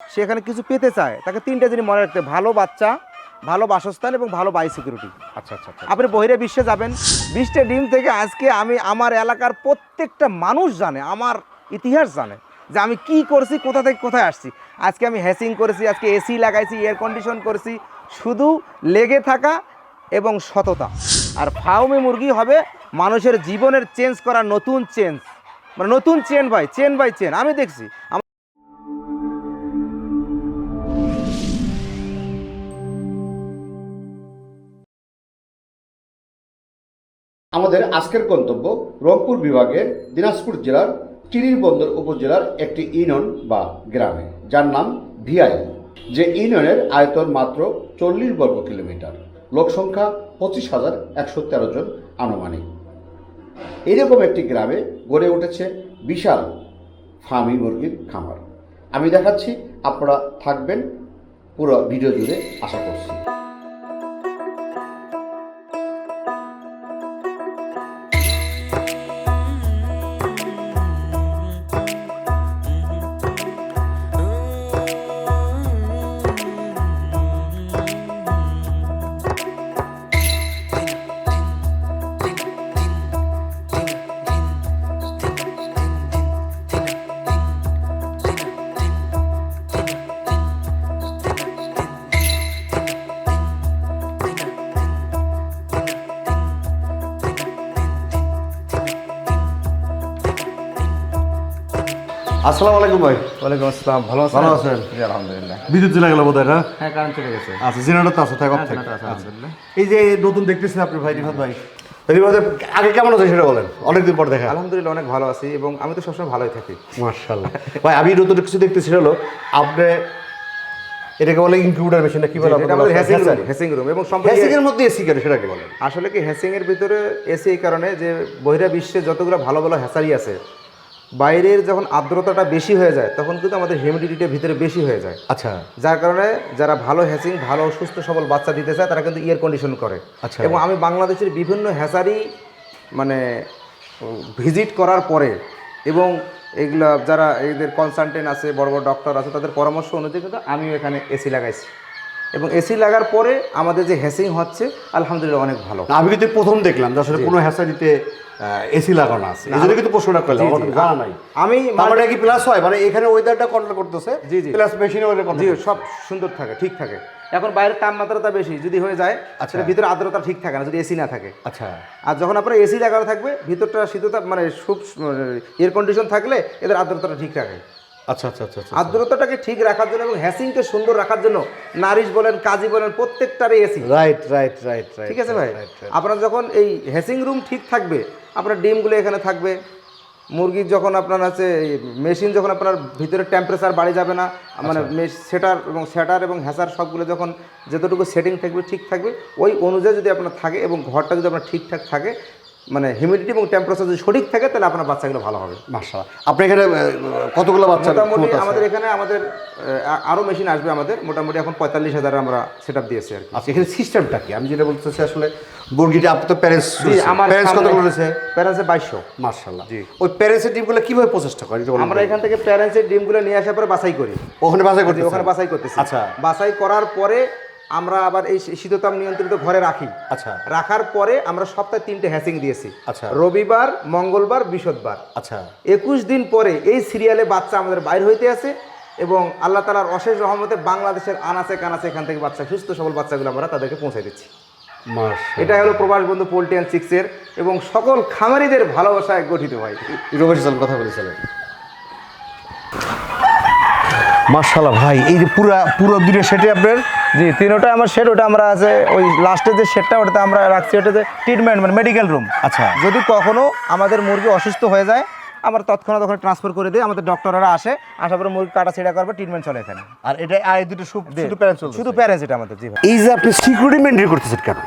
সে এখানে কিছু পেতে চায় তাকে তিনটা জিনিস মনে রাখতে ভালো বাচ্চা ভালো বাসস্থান এবং ভালো বাই সিকিউরিটি আচ্ছা আচ্ছা আচ্ছা। আপনি বহিরে বিশ্বে যাবেন বিশটা ডিম থেকে আজকে আমি আমার এলাকার প্রত্যেকটা মানুষ জানে আমার ইতিহাস জানে যে আমি কি করছি কোথা থেকে কোথায় আসছি। আজকে আমি হ্যাসিং করেছি আজকে এসি লাগাইছি এয়ার কন্ডিশন করেছি। শুধু লেগে থাকা এবং সততা। আর ফাউমি মুরগি হবে মানুষের জীবনের চেঞ্জ করা নতুন চেঞ্জ মানে নতুন chain by chain by chain আমি দেখছি। আমাদের আজকের গন্তব্য রংপুর বিভাগের দিনাজপুর জেলার চিরির বন্দর উপজেলার একটি ইউনিয়ন বা গ্রামে, যার নাম ভিআই, যে ইউনিয়নের আয়তন মাত্র চল্লিশ বর্গ কিলোমিটার। লোকসংখ্যা পঁচিশ হাজার একশো তেরো জন আনুমানিক। এরকম একটি গ্রামে গড়ে উঠেছে বিশাল ফার্মি মুরগির খামার। আমি দেখাচ্ছি, আপনারা থাকবেন। পুরো ভিডিও জুড়ে আশা করছি। আসসালামু আলাইকুম ভাই। ওয়ালাইকুম আসসালাম ভালো আছেন? ভালো আছেন? জি, আলহামদুলিল্লাহ। বিদ্যুৎ চলে গেল বোধ হয়? না হ্যাঁ কারেন্ট চলে গেছে। আচ্ছা জেনারেটর তো আছে হ্যাঁ, আচ্ছা। আলহামদুলিল্লাহ। এই যে নতুন দেখতেছেন আপনি ভাই রিফাত ভাই? রিফাত ভাই, আগে কেমন আছে সেটা বলেন অনেকদিন পর দেখা। আলহামদুলিল্লাহ অনেক ভালো আছি এবং আমি তো সবসময় ভালোই থাকি। মার্শাল্লাহ ভাই আমি নতুন কিছু দেখতেছি হলো আপনি এটাকে বলে ইনকিউবেটর মেশিন না কি বলে আমাদের হ্যাসিং রুম হ্যাসিং রুম এবং হ্যাসিং এর মধ্যে এসি কেন সেটাকে বলেন। আসলে কি হ্যাসিং এর ভিতরে এসি এই কারণে যে বহিরা বিশ্বে যতগুলো ভালো ভালো হ্যাসারি আছে বাইরের যখন আর্দ্রতাটা বেশি হয়ে যায় তখন কিন্তু আমাদের হিউমিডিটিটা ভিতরে বেশি হয়ে যায়। আচ্ছা। যার কারণে যারা ভালো হ্যাসিং ভালো সুস্থ সবল বাচ্চা দিতে চায় তারা কিন্তু এয়ার কন্ডিশন করে। আচ্ছা। এবং আমি বাংলাদেশের বিভিন্ন হ্যাসারি মানে ভিজিট করার পরে এবং এগুলা যারা এদের কনসালটেন্ট আছে বড় বড় ডক্টর আছে তাদের পরামর্শ অনুযায়ী কিন্তু আমিও এখানে এসি লাগাইছি। এবং এসি লাগার পরে আমাদের যে হ্যাসিং হচ্ছে আলহামদুলিল্লাহ অনেক ভালো। আমি কিন্তু প্রথম দেখলাম যে আসলে কোনো হ্যাসারিতে এসি লাগানো আছে। এই জন্য কিন্তু প্রশ্নটা করলাম আমার জানা নাই। আমি মানে কি প্লাস হয়? মানে এখানে ওয়েদারটা কন্ট্রোল করতেছে জি, জি। প্লাস মেশিনে ওয়েদার কন্ট্রোল সব সুন্দর থাকে ঠিক থাকে। এখন বাইরের তাপমাত্রাটা বেশি যদি হয়ে যায় আচ্ছা। ভিতরে আর্দ্রতা ঠিক থাকে না যদি এসি না থাকে। আচ্ছা। আর যখন আপনার এসি লাগানো থাকবে ভিতরটা শীততা মানে খুব এয়ার কন্ডিশন থাকলে এদের আর্দ্রতাটা ঠিক রাখে। আচ্ছা আচ্ছা আচ্ছা আচ্ছা। আর্দ্রতাটাকে ঠিক রাখার জন্য এবং হ্যাসিংকে সুন্দর রাখার জন্য নারিশ বলেন কাজী বলেন প্রত্যেকটারই AC right right right right ঠিক আছে ভাই? আপনার যখন এই হ্যাসিং রুম ঠিক থাকবে আপনার ডিমগুলো এখানে থাকবে। মুরগির যখন আপনার আছে মেশিন যখন আপনার ভিতরে টেম্পারেচার বাড়ি যাবে না মানে সেটার এবং সেটার এবং হ্যাসার সবগুলো যখন যতটুকু সেটিং থাকবে ঠিক থাকবে। ওই অনুযায়ী যদি আপনার থাকে এবং ঘরটা যদি আপনার ঠিকঠাক থাকে মানে হিউমিডিটি এবং টেম্পারেচার যদি সঠিক থাকে তাহলে আপনার বাচ্চাগুলো ভালো হবে। মাশাআল্লাহ। আপনি এখানে কতগুলো বাচ্চা মোটামুটি আমাদের এখানে আমাদের আহ, আরও মেশিন আসবে আমাদের। মোটামুটি এখন পঁয়তাল্লিশ হাজার আমরা সেট আপ দিয়েছি আর আচ্ছা এখানে সিস্টেমটা কি? আমি যেটা বলতেছি আসলে মুরগিটা আপনি তো প্যারেন্টস আমার প্যারেন্টস কতগুলো রয়েছে? প্যারেন্টসে বাইশশো। মার্শাল্লাহ জি। ওই প্যারেন্টসের ডিমগুলো কীভাবে প্রচেষ্টা করে? আমরা এখান থেকে প্যারেন্টসের ডিমগুলো নিয়ে আসার পরে বাছাই করি। ওখানে বাছাই করতে ওখানে বাছাই করতেছি। আচ্ছা। বাছাই করার পরে আমরা আবার এই শীততাপ নিয়ন্ত্রিত ঘরে রাখি। আচ্ছা। রাখার পরে আমরা সপ্তাহে তিনটে হ্যাসিং দিয়েছি। আচ্ছা। রবিবার মঙ্গলবার বৃহস্পতিবার। আচ্ছা। একুশ দিন পরে এই সিরিয়ালে বাচ্চা আমাদের বাইর হইতে আছে এবং আল্লাহ তালার অশেষ রহমতে বাংলাদেশের আনাচে কানাচে এখান থেকে বাচ্চা সুস্থ সবল বাচ্চাগুলো আমরা তাদেরকে পৌঁছে দিচ্ছি। এটা হলো প্রবাস বন্ধু পোল্ট্রি অ্যান্ড সিক্সের এবং সকল খামারিদের ভালোবাসায় গঠিত হয় রমেশ কথা বলেছিলেন মার্শাল্লাহ ভাই এই যে পুরা পুরো দুটো সেটে আপনার জি তিনোটা আমার শেড ওটা আমরা আছে ওই লাস্টের যে শেডটা ওটাতে আমরা রাখছি ওটা যে ট্রিটমেন্ট মানে মেডিকেল রুম আচ্ছা। যদি কখনো আমাদের মুরগি অসুস্থ হয়ে যায় আমরা তৎক্ষণাৎ ওখানে ট্রান্সফার করে দিই আমাদের ডক্টররা আসে আসার পরে মুরগি কাটা ছেড়া করবে ট্রিটমেন্ট চলে এখানে। আর এটা আর দুটো শুধু শুধু প্যারেন্টস শুধু প্যারেন্ট এটা আমাদের জি এই যে আপনি সিকিউরিটি মেনটেন করতেছেন কেন?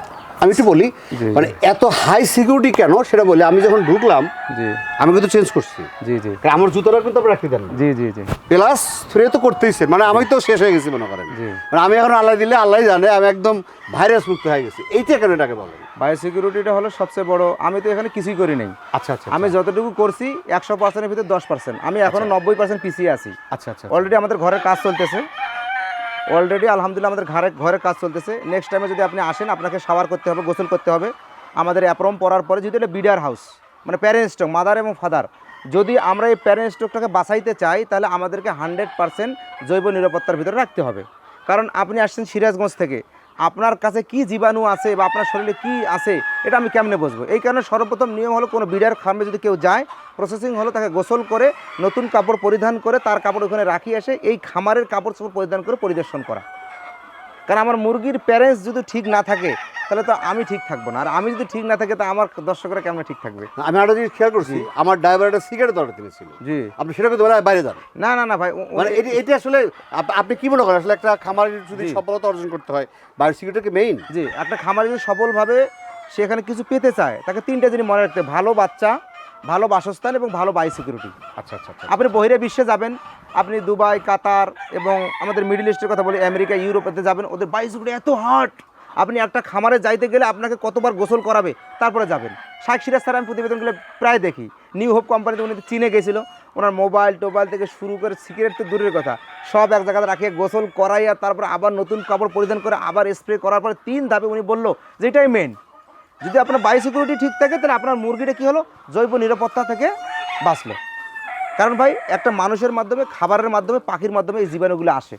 আমি একটু বলি মানে এত হাই সিকিউরিটি কেন সেটা বলি আমি যখন ঢুকলাম জি। আমি কিন্তু চেঞ্জ করছি। জি জি। আমার জুতোটা কিন্তু আপনি রাখতে দেন জি জি জি। প্লাস থ্রি তো করতেইছেন মানে আমি তো শেষ হয়ে গেছি মনে করেন। মানে আমি এখন আল্লাহ দিলে আল্লাহ জানে আমি একদম ভাইরাস মুক্ত হয়ে গেছি। এইটা কেন এটাকে বলেন বায়ো সিকিউরিটিটা হলো সবচেয়ে বড় আমি তো এখানে কিছুই করি নাই। আচ্ছা আচ্ছা আমি যতটুকু করছি একশো পার্সেন্টের ভিতরে দশ পার্সেন্ট আমি এখনও নব্বই পার্সেন্ট পিছিয়ে আছি। আচ্ছা আচ্ছা অলরেডি আমাদের ঘরের কাজ চলতেছে। অলরেডি আলহামদুলিল্লাহ, আমাদের ঘরে, ঘরের কাজ চলতেছে। নেক্সট টাইমে যদি আপনি আসেন, আপনাকে সাবার করতে হবে, গোসল করতে হবে। আমাদের অ্যাপ্রম পড়ার পরে যদি এটা বিডার হাউস মানে প্যারেন্টস স্টক মাদার এবং ফাদার যদি আমরা এই প্যারেন্টস স্টকটাকে বাঁচাইতে চাই, তাহলে আমাদেরকে হান্ড্রেড পার্সেন্ট জৈব নিরাপত্তার ভিতরে রাখতে হবে। কারণ আপনি আসছেন সিরাজগঞ্জ থেকে আপনার কাছে কি জীবাণু আছে বা আপনার শরীরে কি আছে, এটা আমি কেমনে বুঝব? এই কারণে সর্বপ্রথম নিয়ম হলো কোনো বিডার খামে যদি কেউ যায় প্রসেসিং হলো তাকে গোসল করে, নতুন কাপড় পরিধান করে, তার কাপড় ওখানে রাখি আসে এই খামারের কাপড় চোপড় পরিধান করে পরিদর্শন করা। কারণ আমার মুরগির প্যারেন্টস যদি ঠিক না থাকে তাহলে তো আমি ঠিক থাকব না। আর আমি যদি ঠিক না থাকে তো আমার দর্শকরা কেমন ঠিক থাকবে? আমি একটা জিনিস খেয়াল করছি আমার ড্রাইভার একটা সিগারেট দরকার কিনেছিল জি। আপনি সেটা কিন্তু বাইরে যান। না না না ভাই মানে এটি এটি আসলে আপনি কি মনে করেন? আসলে একটা খামারের যদি সফলতা অর্জন করতে হয় বাইরের সিগারেটকে মেইন জি একটা খামারে যদি সফলভাবে সেখানে কিছু পেতে চায় তাকে তিনটা জিনিস মনে রাখতে ভালো বাচ্চা ভালো বাসস্থান এবং ভালো বাই সিকিউরিটি আচ্ছা আচ্ছা আচ্ছা। আপনি বহিরে বিশ্বে যাবেন আপনি দুবাই কাতার এবং আমাদের মিডল ইস্টের কথা বলি আমেরিকা ইউরোপেতে যাবেন ওদের বাই সিকিউরিটি এত হার্ড আপনি একটা খামারে যাইতে গেলে আপনাকে কতবার গোসল করাবে, তারপরে যাবেন। শাক সিরাজ স্যার আমি প্রতিবেদনগুলো প্রায় দেখি। নিউ হোপ কোম্পানিতে উনি চীনে গেছিল। ওনার মোবাইল টোবাইল থেকে শুরু করে সিগারেট তো দূরের কথা। সব এক জায়গাতে রাখিয়ে গোসল করাইয়া তারপর আবার নতুন কাপড় পরিধান করে আবার স্প্রে করার পরে তিন ধাপে উনি বলল, যে এটাই মেন যদি আপনার বাই সিকিউরিটি ঠিক থাকে, তাহলে আপনার মুরগিটা কী হলো? জৈব নিরাপত্তা থেকে বাঁচলো। কারণ ভাই, একটা মানুষের মাধ্যমে, খাবারের মাধ্যমে, পাখির মাধ্যমে এই জীবাণুগুলো আসে।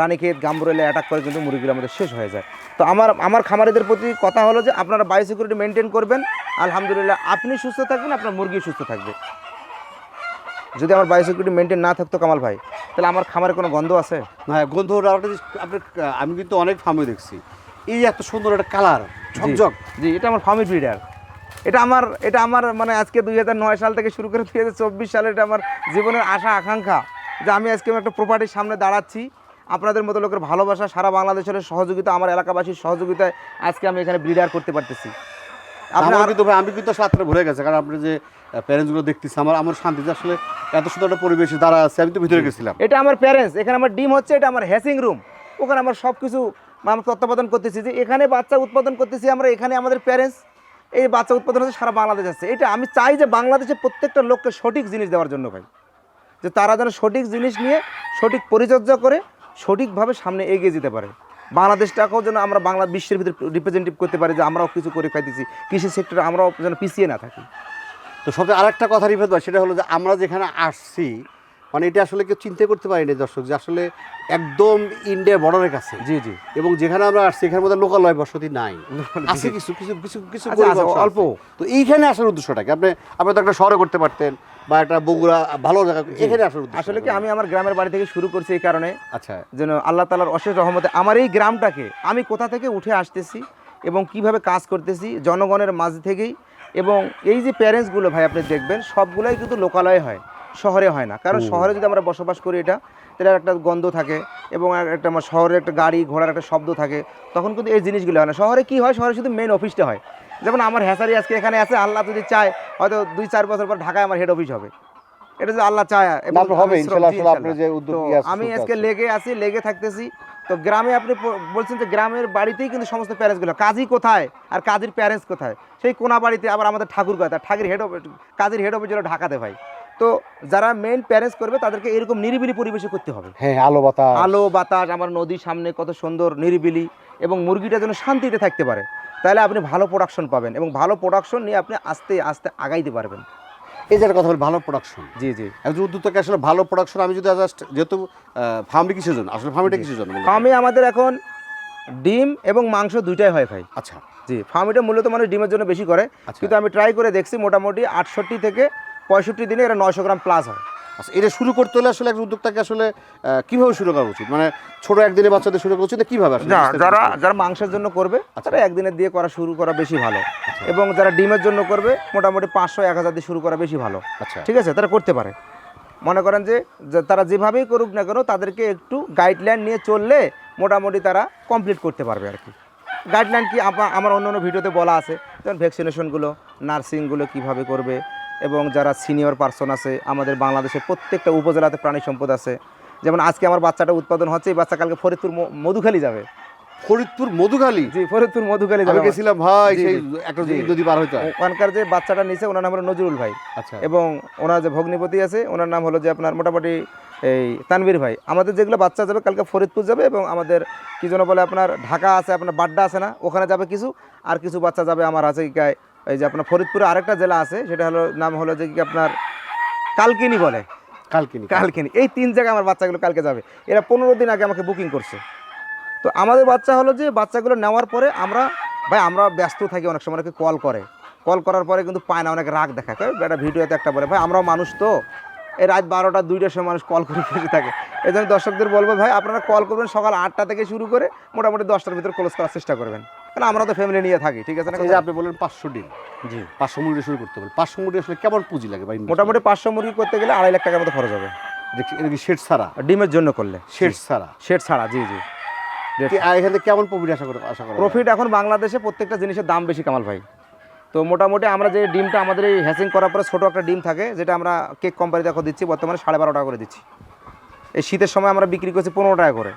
রানীক্ষেত গাম্বুরেলে অ্যাটাক করে কিন্তু মুরগিগুলো আমাদের শেষ হয়ে যায়। তো আমার আমার খামারিদের প্রতি কথা হলো যে আপনারা বায়ো সিকিউরিটি মেনটেন করবেন আলহামদুলিল্লাহ আপনি সুস্থ থাকবেন আপনার মুরগি সুস্থ থাকবে। যদি আমার বায়ো সিকিউরিটি মেনটেন না থাকতো কামাল ভাই তাহলে আমার খামারে কোনো গন্ধ আছে? হ্যাঁ গন্ধ আপনার আমি কিন্তু অনেক ফার্মে দেখছি। এই এত সুন্দর একটা কালার ঝকঝক। জি এটা আমার ফার্মি ব্রিডার এটা আমার এটা আমার মানে আজকে দুই হাজার নয় সাল থেকে শুরু করে দুই হাজার চব্বিশ সালে এটা আমার জীবনের আশা আকাঙ্ক্ষা যে আমি আজকে একটা প্রপার্টির সামনে দাঁড়াচ্ছি। আপনাদের মতো লোকের ভালোবাসা সারা বাংলাদেশের সহযোগিতা আমার এলাকাবাসীর সহযোগিতায় আজকে আমি এখানে ব্রিডার করতে পারতেছি। আপনার কিন্তু ভাই আমি কিন্তু সাতটা ভরে গেছে কারণ আপনি যে প্যারেন্টসগুলো দেখতেছি আমার আমার শান্তি যে আসলে এত সুন্দর একটা পরিবেশে দাঁড়া আছে আমি তো ভিতরে গেছিলাম। এটা আমার প্যারেন্টস এখানে আমার ডিম হচ্ছে এটা আমার হ্যাসিং রুম ওখানে আমার সব কিছু আমরা তত্ত্বাবধান করতেছি যে এখানে বাচ্চা উৎপাদন করতেছি আমরা এখানে আমাদের প্যারেন্টস এই বাচ্চা উৎপাদন হচ্ছে সারা বাংলাদেশ আছে। এটা আমি চাই যে বাংলাদেশে প্রত্যেকটা লোককে সঠিক জিনিস দেওয়ার জন্য ভাই। যে তারা যেন সঠিক জিনিস নিয়ে সঠিক পরিচর্যা করে সঠিকভাবে সামনে এগিয়ে যেতে পারে। বাংলাদেশটাকেও যেন আমরা বাংলা বিশ্বের ভিতরে রিপ্রেজেন্টেটিভ করতে পারি যে আমরাও কিছু করে খাইতেছি। কৃষি সেক্টরে আমরাও যেন পিছিয়ে না থাকি। তো সবচেয়ে আরেকটা কথা ভাই সেটা হলো যে আমরা যেখানে আসছি মানে এটা আসলে কেউ চিন্তা করতে পারিনি দর্শক যে আসলে একদম ইন্ডিয়া বর্ডারের কাছে। জি জি। এবং যেখানে আমরা আসছি এখানে মধ্যে লোকালয় বসতি নাই। আছে কিছু কিছু কিছু কিছু আচ্ছা, আছে, অল্প। তো এইখানে আসার উদ্দেশ্যটাকে আপনি আপনি তো একটা শহরে করতে পারতেন বা একটা বগুড়া ভালো জায়গা এখানে আসার উদ্দেশ্য আসলে কি আমি আমার গ্রামের বাড়ি থেকে শুরু করছি এই কারণে আচ্ছা। যেন আল্লাহ তালার অশেষ রহমতে আমার এই গ্রামটাকে আমি কোথা থেকে উঠে আসতেছি এবং কীভাবে কাজ করতেছি জনগণের মাঝ থেকেই এবং এই যে প্যারেন্টসগুলো ভাই আপনি দেখবেন সবগুলোই কিন্তু লোকালয়ে হয়। শহরে হয় না। কারণ শহরে যদি আমরা বসবাস করি এটা তাহলে একটা গন্ধ থাকে এবং একটা আমার শহরে একটা গাড়ি ঘোড়ার একটা শব্দ থাকে। তখন কিন্তু এই জিনিসগুলো হয় না। শহরে কি হয়? শহরে শুধু মেন অফিসটা হয়। যেমন আমার হ্যাসারি আজকে এখানে আছে আল্লাহ যদি চায় হয়তো দুই চার বছর পর ঢাকায় আমার হেড অফিস হবে। এটা যদি আল্লাহ চায় আমি আজকে লেগে আছি লেগে থাকতেছি। তো গ্রামে আপনি বলছেন যে গ্রামের বাড়িতেই কিন্তু সমস্ত প্যারেন্টসগুলো কাজী কোথায়? আর কাজীর প্যারেন্টস কোথায়? সেই কোনা বাড়িতে আবার আমাদের ঠাকুর কথা ঠাকুর হেড অফিস কাজীর হেড অফিস ঢাকাতে ভাই। তো যারা মেইন প্যারেন্টস করবে তাদেরকে এরকম নিরিবিলি পরিবেশে করতে হবে। হ্যাঁ আলো বাতাস। আলো বাতাস আমার নদীর সামনে কত সুন্দর নিরিবিলি এবং মুরগিটা যেন শান্তিতে থাকতে পারে। তাহলে আপনি ভালো প্রোডাকশন পাবেন এবং ভালো প্রোডাকশন নিয়ে আপনি আস্তে আস্তে আগাইতে পারবেন। এই যে কথা বলি, ভালো প্রোডাকশন জি জি। একজন উদ্যোক্তাকে আসলে ভালো প্রোডাকশন আমি যদি জাস্ট যেহেতু ফার্মটি কিসের জন্য? আসলে ফার্মিটা কিসের জন্য? ফার্মে আমাদের এখন ডিম এবং মাংস দুইটাই হয় ভাই। আচ্ছা। জি ফার্মিটা মূলত মানুষ ডিমের জন্য বেশি করে। আচ্ছা। কিন্তু আমি ট্রাই করে দেখছি মোটামুটি আটষট্টি থেকে পঁয়ষট্টি দিনে এটা নয়শো গ্রাম প্লাস হয়। আচ্ছা এটা শুরু করতে হলে আসলে একজন উদ্যোক্তাকে আসলে কীভাবে শুরু করা উচিত? মানে ছোট একদিনে বাচ্চাদের শুরু করা উচিত কীভাবে যারা যারা মাংসের জন্য করবে আচ্ছা। তারা একদিনের দিয়ে করা শুরু করা বেশি ভালো। এবং যারা ডিমের জন্য করবে মোটামুটি পাঁচশো এক হাজার দিয়ে শুরু করা বেশি ভালো। আচ্ছা। ঠিক আছে? তারা করতে পারে। মনে করেন যে যে তারা যেভাবেই করুক না কেন তাদেরকে একটু গাইডলাইন নিয়ে চললে মোটামুটি তারা কমপ্লিট করতে পারবে আর কি। গাইডলাইন কি আমার অন্য অন্য ভিডিওতে বলা আছে। যেমন ভ্যাকসিনেশনগুলো নার্সিংগুলো কীভাবে করবে এবং যারা সিনিয়র পার্সন আছে আমাদের বাংলাদেশের প্রত্যেকটা উপজেলাতে প্রাণী সম্পদ আছে। যেমন আজকে আমার বাচ্চাটা উৎপাদন হচ্ছে এই বাচ্চা কালকে ফরিদপুর মধুখালি যাবে। ফরিদপুর মধুখালী? জি ফরিদপুর মধুখালী যাবে গেছিলাম ভাই সেই একটা। নদী পার হইতে। ওখানকার যে বাচ্চাটা নিচে ওনার নাম হলো নজরুল ভাই। আচ্ছা। এবং ওনার যে ভগ্নিপতি আছে ওনার নাম হলো যে আপনার মোটামুটি এই তানবীর ভাই। আমাদের যেগুলো বাচ্চা যাবে কালকে ফরিদপুর যাবে এবং আমাদের কি যেন বলে আপনার ঢাকা আছে আপনার বাড্ডা আছে না ওখানে যাবে কিছু আর কিছু বাচ্চা যাবে আমার আছে গায়ে এই যে আপনার ফরিদপুরে আরেকটা জেলা আছে সেটা হলো নাম হলো যে কি আপনার কালকিনি বলে। কালকিনি। কালকিনি। এই তিন জায়গায় আমার বাচ্চাগুলো কালকে যাবে। এরা পনেরো দিন আগে আমাকে বুকিং করছে। তো আমাদের বাচ্চা হলো যে বাচ্চাগুলো নেওয়ার পরে আমরা ভাই আমরা ব্যস্ত থাকি অনেক সময় অনেকে কল করে। কল করার পরে কিন্তু পায় না অনেক রাগ দেখায়। কয় একটা ভিডিওতে একটা বলে। ভাই আমরাও মানুষ তো। এই রাত বারোটা দুইটার সময় মানুষ কল করে বসে থাকে। এই জন্য দর্শকদের বলব ভাই আপনারা কল করবেন সকাল আটটা থেকে শুরু করে মোটামুটি দশটার ভিতরে ক্লোজ করার চেষ্টা করবেন। কারণ আমরা তো ফ্যামিলি নিয়ে থাকি ঠিক আছে না আপনি বললেন পাঁচশো ডিম। জি। পাঁচশো মুরগি শুরু করতে হবে। পাঁচশো মুরগি আসলে কেমন পুঁজি লাগে ভাই? মোটামুটি পাঁচশো মুরগি করতে গেলে আড়াই লাখ টাকার মতো খরচ হবে। শেড ছাড়া? ডিমের জন্য করলে। শেড ছাড়া? শেড ছাড়া জি জি। এখানে কেমন প্রফিট আশা করে আশা করা? প্রফিট এখন বাংলাদেশে প্রত্যেকটা জিনিসের দাম বেশি কামাল ভাই। তো মোটামুটি আমরা যে ডিমটা আমাদের এই হ্যাসিং করার পরে ছোটো একটা ডিম থাকে যেটা আমরা কেক কোম্পানি দেখো দিচ্ছি বর্তমানে সাড়ে বারো টাকা করে দিচ্ছি। এই শীতের সময় আমরা বিক্রি করছি পনেরো টাকা করে।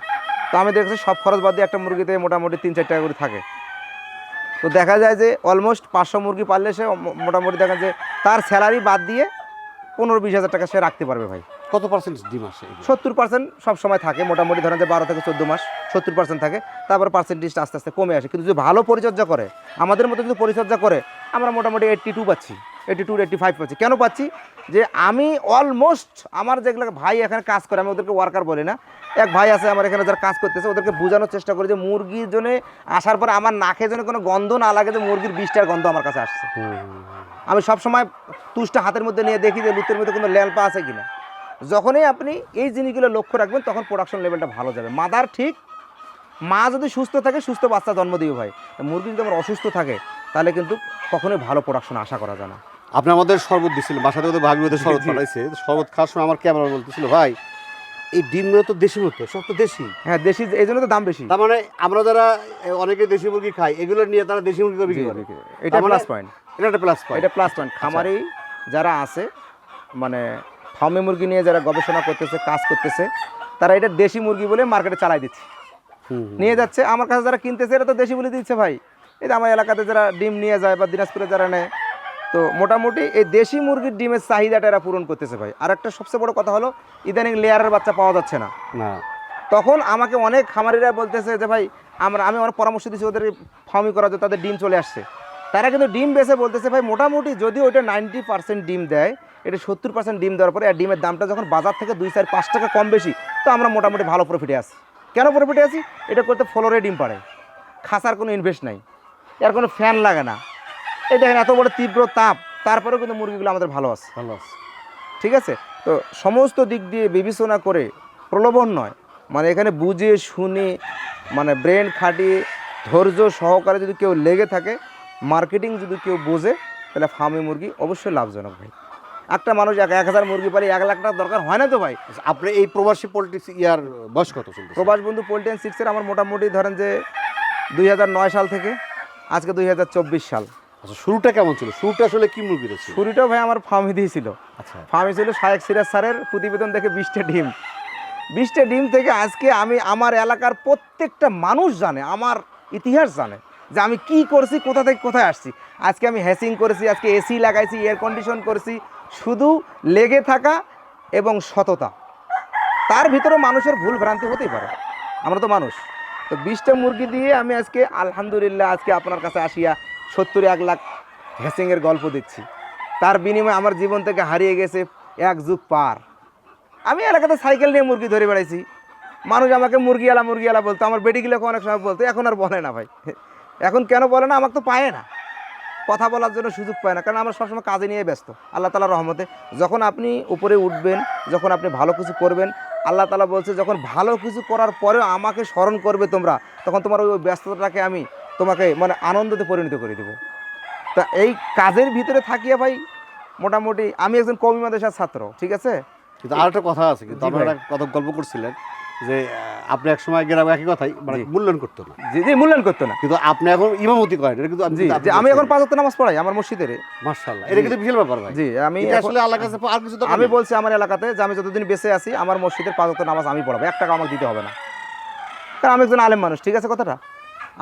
তো আমি দেখছি সব খরচ বাদ দিয়ে একটা মুরগিতে মোটামুটি তিন চার টাকা করে থাকে। তো দেখা যায় যে অলমোস্ট পাঁচশো মুরগি পারলে সে মোটামুটি দেখা যায় তার স্যালারি বাদ দিয়ে পনেরো বিশ হাজার টাকা সে রাখতে পারবে ভাই। কত পার্সেন্ট ডিম আসে সত্তর পার্সেন্ট সবসময় থাকে মোটামুটি ধরেন যে বারো থেকে চোদ্দ মাস। সত্তর পার্সেন্ট থাকে তারপর পার্সেন্টেজটা আস্তে আস্তে কমে আসে। কিন্তু যদি ভালো পরিচর্যা করে আমাদের মতো যদি পরিচর্যা করে আমরা মোটামুটি এইট্টি টু পাচ্ছি এইট্টি টু এইট্টি ফাইভ পাচ্ছি। কেন পাচ্ছি? যে আমি অলমোস্ট আমার যেগুলো ভাই এখানে কাজ করে আমি ওদেরকে ওয়ার্কার বলি না। এক ভাই আছে আমার এখানে যারা কাজ করতেছে ওদেরকে বোঝানোর চেষ্টা করি যে মুরগির জন্য আসার পরে আমার নাকে যেন কোনো গন্ধ না লাগে যে মুরগির বিষটার গন্ধ আমার কাছে আসছে। আমি সবসময় তুষটা হাতের মধ্যে নিয়ে দেখি যে লুতের মধ্যে কোনো ল্যাম্পা আছে কিনা। যখনই আপনি এই জিনিসগুলো লক্ষ্য রাখবেন তখন প্রোডাকশন লেভেলটা ভালো যাবে। মাদার ঠিক মা যদি সুস্থ থাকে সুস্থ বাচ্চা জন্ম দিবে ভাই। মুরগি যদি আমার অসুস্থ থাকে তাহলে কিন্তু কখনোই ভালো প্রোডাকশন আশা করা যায় না। আপনি আমাদের শরবত দিচ্ছিলেন বাসাতে ওদের ভাবি ওদের শরবত। পাঠাইছে শরবত খাওয়ার সময় আমার ক্যামেরা বলতেছিল ভাই এই ডিমগুলো তো দেশি মতো সব তো দেশি। হ্যাঁ দেশি এই জন্য তো দাম বেশি। তার মানে আমরা যারা অনেকে দেশি মুরগি খাই এগুলো নিয়ে তারা দেশি মুরগি বিক্রি করে। এটা মানে- প্লাস পয়েন্ট এটা একটা প্লাস পয়েন্ট এটা প্লাস পয়েন্ট খামারি যারা আছে মানে ফার্মে মুরগি নিয়ে যারা গবেষণা করতেছে কাজ করতেছে তারা এটা দেশি মুরগি বলে মার্কেটে চালাই দিচ্ছে। নিয়ে যাচ্ছে। আমার কাছে যারা কিনতেছে এরা তো দেশি বলে দিচ্ছে ভাই। এই আমার এলাকাতে যারা ডিম নিয়ে যায় বা দিনাজপুরে যারা নেয় তো মোটামুটি এই দেশি মুরগির ডিমের চাহিদাটা এরা পূরণ করতেছে ভাই। আর একটা সবচেয়ে বড় কথা হলো ইদানিং লেয়ারের বাচ্চা পাওয়া যাচ্ছে না। তখন আমাকে অনেক খামারিরা বলতেছে যে ভাই আমরা আমি অনেক পরামর্শ দিচ্ছি ওদের ফার্মি করার জন্য তাদের ডিম চলে আসছে। তারা কিন্তু ডিম বেছে বলতেছে ভাই মোটামুটি যদি ওইটা নাইনটি পার্সেন্ট ডিম দেয় এটা সত্তর পার্সেন্ট ডিম দেওয়ার পরে আর ডিমের দামটা যখন বাজার থেকে দুই চার পাঁচ টাকা কম বেশি তো আমরা মোটামুটি ভালো প্রফিটে আছি। কেন প্রফিটে আছি? এটা করতে ফ্লোরে ডিম পাড়ে। খাসার কোনো ইনভেস্ট নাই। এর কোনো ফ্যান লাগে না। এই দেখেন এত বড় তীব্র তাপ তারপরেও কিন্তু মুরগিগুলো আমাদের ভালো আছে। ভালো আছে। ঠিক আছে? তো সমস্ত দিক দিয়ে বিবেচনা করে প্রলোভন নয়। মানে এখানে বুঝে শুনে মানে ব্রেন খাটিয়ে ধৈর্য সহকারে যদি কেউ লেগে থাকে মার্কেটিং যদি কেউ বোঝে তাহলে ফার্মে মুরগি অবশ্যই লাভজনক ভাই। একটা মানুষ এক এক হাজার মুরগি পালি এক লাখ টাকা দরকার হয় না তো ভাই? আচ্ছা, আপনি এই প্রবাসী পলিটিক্স ইয়ার বয়স কত প্রবাস বন্ধু পোল্ট্রি অ্যান্ড সিক্সের আমার মোটামুটি ধরেন যে দুই হাজার নয় সাল থেকে আজকে দু হাজার চব্বিশ সাল। আচ্ছা শুরুটা কেমন ছিল? শুরুটা আসলে কি মুরগি ছিল? শুরুটাও ভাই আমার ফার্মে দিয়েছিল। আচ্ছা। ফার্মে ছিল শায়েক সিরাজ স্যারের প্রতিবেদন দেখে বিশটা ডিম। বিশটা ডিম থেকে আজকে আমি আমার এলাকার প্রত্যেকটা মানুষ জানে আমার ইতিহাস জানে যে আমি কি করছি কোথা থেকে কোথায় আসছি। আজকে আমি হ্যাসিং করেছি আজকে এসি লাগাইছি এয়ার কন্ডিশন করেছি শুধু লেগে থাকা এবং সততা। তার ভিতরে মানুষের ভুল ভ্রান্তি হতেই পারে। আমরা তো মানুষ। তো বিশটা মুরগি দিয়ে আমি আজকে আলহামদুলিল্লাহ আজকে আপনার কাছে আসিয়া সত্তর এক লাখ হ্যাসিংয়ের গল্প দিচ্ছি। তার বিনিময়ে আমার জীবন থেকে হারিয়ে গেছে এক যুগ পার। আমি এলাকাতে সাইকেল নিয়ে মুরগি ধরে বেড়াইছি। মানুষ আমাকে মুরগিওয়ালা মুরগিওয়ালা বলতো, আমার বেটিগুলোকে অনেক সময় বলতো, এখন আর বলে না ভাই। এখন কেন বলে না? আমাকে তো পায় না। কথা বলার জন্য সুযোগ পায় না। কারণ আমরা সবসময় কাজে নিয়ে ব্যস্ত। আল্লাহ তালা রহমতে যখন আপনি উপরে উঠবেন যখন আপনি ভালো কিছু করবেন আল্লাহ তালা বলছে যখন ভালো কিছু করার পরেও আমাকে স্মরণ করবে তোমরা তখন তোমার ওই ব্যস্ততাটাকে আমি তোমাকে মানে আনন্দতে পরিণত করে দেবো। তা এই কাজের ভিতরে থাকিয়া ভাই মোটামুটি আমি একজন কমি মাদেশার ছাত্র ঠিক আছে? কিন্তু আর একটা কথা আছে কিন্তু আপনারা কথা গল্প করছিলেন। যে আপনি এক সময় গ্রামে একই কথাই মানে মূল্যায়ন করতো না। জি জি মূল্যায়ন করতো না। কিন্তু আপনি এখন ইমামতি করেন এটা কিন্তু জি যে আমি এখন পাঁচ নামাজ পড়াই আমার মসজিদের। মাশাআল্লাহ এটা কিন্তু বিশাল ব্যাপার ভাই। জি আমি আসলে আল্লাহর কাছে আর কিছু তো আমি বলছি আমার এলাকাতে যে আমি যতদিন বেঁচে আছি আমার মসজিদের পাঁচ নামাজ আমি পড়াবো। এক টাকা আমাকে দিতে হবে না। কারণ আমি একজন আলেম মানুষ ঠিক আছে কথাটা?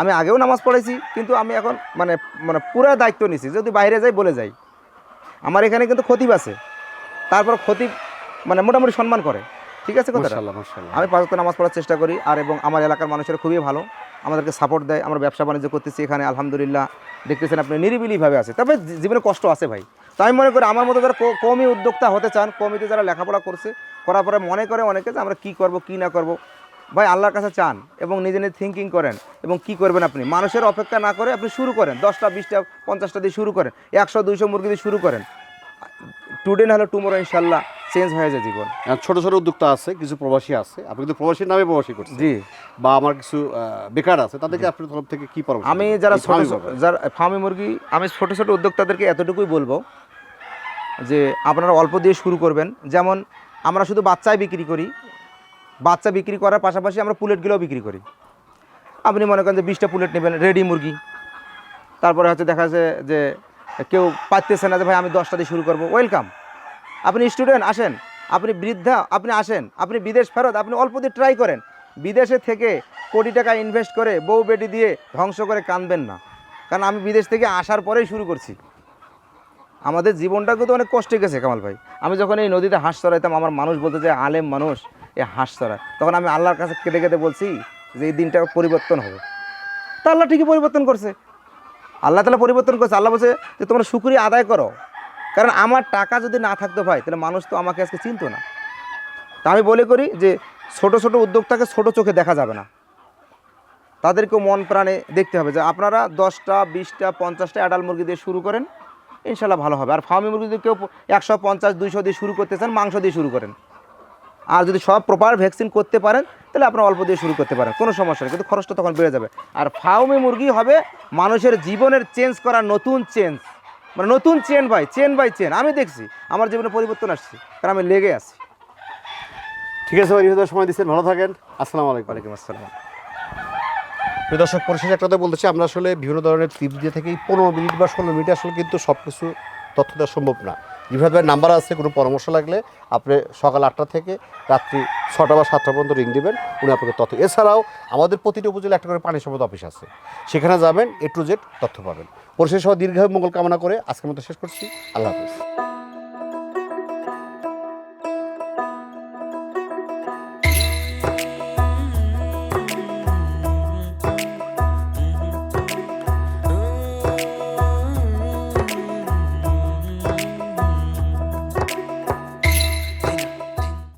আমি আগেও নামাজ পড়াইছি কিন্তু আমি এখন মানে মানে পুরো দায়িত্ব নিছি। যদি বাইরে যাই বলে যাই। আমার এখানে কিন্তু খতিব আছে। তারপর খতিব মানে মোটামুটি সম্মান করে। ঠিক আছে মাশাআল্লাহ আমি পাঁচ নামাজ পড়ার চেষ্টা করি আর এবং আমার এলাকার মানুষের খুবই ভালো। আমাদেরকে সাপোর্ট দেয় আমরা ব্যবসা বাণিজ্য করতেছি এখানে আলহামদুলিল্লাহ। দেখতেছেন আপনি নিরিবিলিভাবে আছে। তবে জীবনে কষ্ট আছে ভাই। তো আমি মনে করি আমার মতো যারা কমই উদ্যোক্তা হতে চান কমিতে যারা লেখাপড়া করছে করার পরে মনে করে অনেকে যে আমরা কী করব কী না করব। ভাই আল্লাহর কাছে চান এবং নিজে নিজে থিঙ্কিং করেন এবং কি করবেন আপনি? মানুষের অপেক্ষা না করে আপনি শুরু করেন। দশটা বিশটা পঞ্চাশটা দিয়ে শুরু করেন। একশো দুইশো মুরগি দিয়ে শুরু করেন। টুডে না হলে টুমোরো ইনশাল্লাহ চেঞ্জ হয়ে যায় জীবন। আর ছোট ছোট উদ্যোক্তা আছে কিছু প্রবাসী আছে। আপনি কিন্তু প্রবাসীর নামে প্রবাসী করছেন। জি। বা আমার কিছু বেকার আছে তাদেরকে আপনার তরফ থেকে কি পরামর্শ আমি যারা। যারা ফার্মি মুরগি আমি ছোট ছোট উদ্যোক্তাদেরকে এতটুকুই বলব যে আপনারা অল্প দিয়ে শুরু করবেন। যেমন আমরা শুধু বাচ্চাই বিক্রি করি বাচ্চা বিক্রি করার পাশাপাশি আমরা পুলেটগুলোও বিক্রি করি। আপনি মনে করেন যে বিশটা পুলেট নেবেন রেডি মুরগি। তারপরে হচ্ছে দেখা যায় যে কেউ পারতেছে না যে, ভাই, আমি দশটা দিয়ে শুরু করব। ওয়েলকাম আপনি স্টুডেন্ট আসেন। আপনি বৃদ্ধা, আপনি আসেন। আপনি বিদেশ ফেরত, আপনি অল্প দিয়ে ট্রাই করেন। বিদেশে থেকে কোটি টাকা ইনভেস্ট করে বউ বেটি দিয়ে ধ্বংস করে কাঁদবেন না। কারণ আমি বিদেশ থেকে আসার পরেই শুরু করছি। আমাদের জীবনটা কিন্তু অনেক কষ্টে গেছে, কামাল ভাই। আমি যখন এই নদীতে হাঁস চড়াইতাম, আমার মানুষ বলতে যে, আলেম মানুষ, এ হাঁস চড়ায়। তখন আমি আল্লাহর কাছে কেঁদে কেঁদে বলছি যে, এই দিনটা পরিবর্তন হবে। তা আল্লাহ ঠিকই পরিবর্তন করছে। আল্লাহ তালা পরিবর্তন করছে। আল্লাহ বলছে যে, তোমরা শুক্রিয়া আদায় করো। কারণ আমার টাকা যদি না থাকতো ভাই তাহলে মানুষ তো আমাকে আজকে চিনতো না। তা আমি বলে করি যে, ছোট ছোট উদ্যোক্তাকে ছোট চোখে দেখা যাবে না। তাদেরকেও মন প্রাণে দেখতে হবে যে, আপনারা দশটা, বিশটা, পঞ্চাশটা অ্যাডাল মুরগি দিয়ে শুরু করেন ইনশাল্লাহ ভালো হবে। আর ফার্মি মুরগি যদি কেউ একশো, পঞ্চাশ, দুইশো দিয়ে শুরু করতে চান, মাংস দিয়ে শুরু করেন। আর যদি সব প্রপার ভ্যাকসিন করতে পারেন তাহলে আপনারা অল্প দিয়ে শুরু করতে পারেন। কোনো সমস্যা নেই কিন্তু খরচটা তখন বেড়ে যাবে। আর ফার্মি মুরগি হবে মানুষের জীবনের চেঞ্জ করা নতুন চেঞ্জ মানে নতুন chain by chain by chain আমি দেখছি আমার জীবনে পরিবর্তন আসছে কারণ আমি লেগে আছি। ঠিক আছে ভাই নিহত সময় দিচ্ছেন ভালো থাকেন। আসসালামু আলাইকুম। ওয়ালাইকুম আসসালাম। প্রিয় দর্শক পরিশেষে একটা কথা বলতেছি আমরা আসলে বিভিন্ন ধরনের টিপস দিয়ে থাকি পনেরো মিনিট বা ষোলো মিনিট আসলে কিন্তু সব কিছু তথ্য দেওয়া সম্ভব না। ভাইয়ের নাম্বার আছে, কোনো পরামর্শ লাগলে আপনি সকাল আটটা থেকে রাত্রি ছটা বা সাতটা পর্যন্ত রিং দেবেন, উনি আপনাকে তথ্য এছাড়াও আমাদের প্রতিটি উপজেলা একটা করে পানি সম্পদ অফিস আছে। সেখানে যাবেন, এ টু জেড তথ্য পাবেন। পরিশেষ দীর্ঘ মঙ্গল কামনা করে আজকের মতো শেষ করছি। আল্লাহ হাফিজ।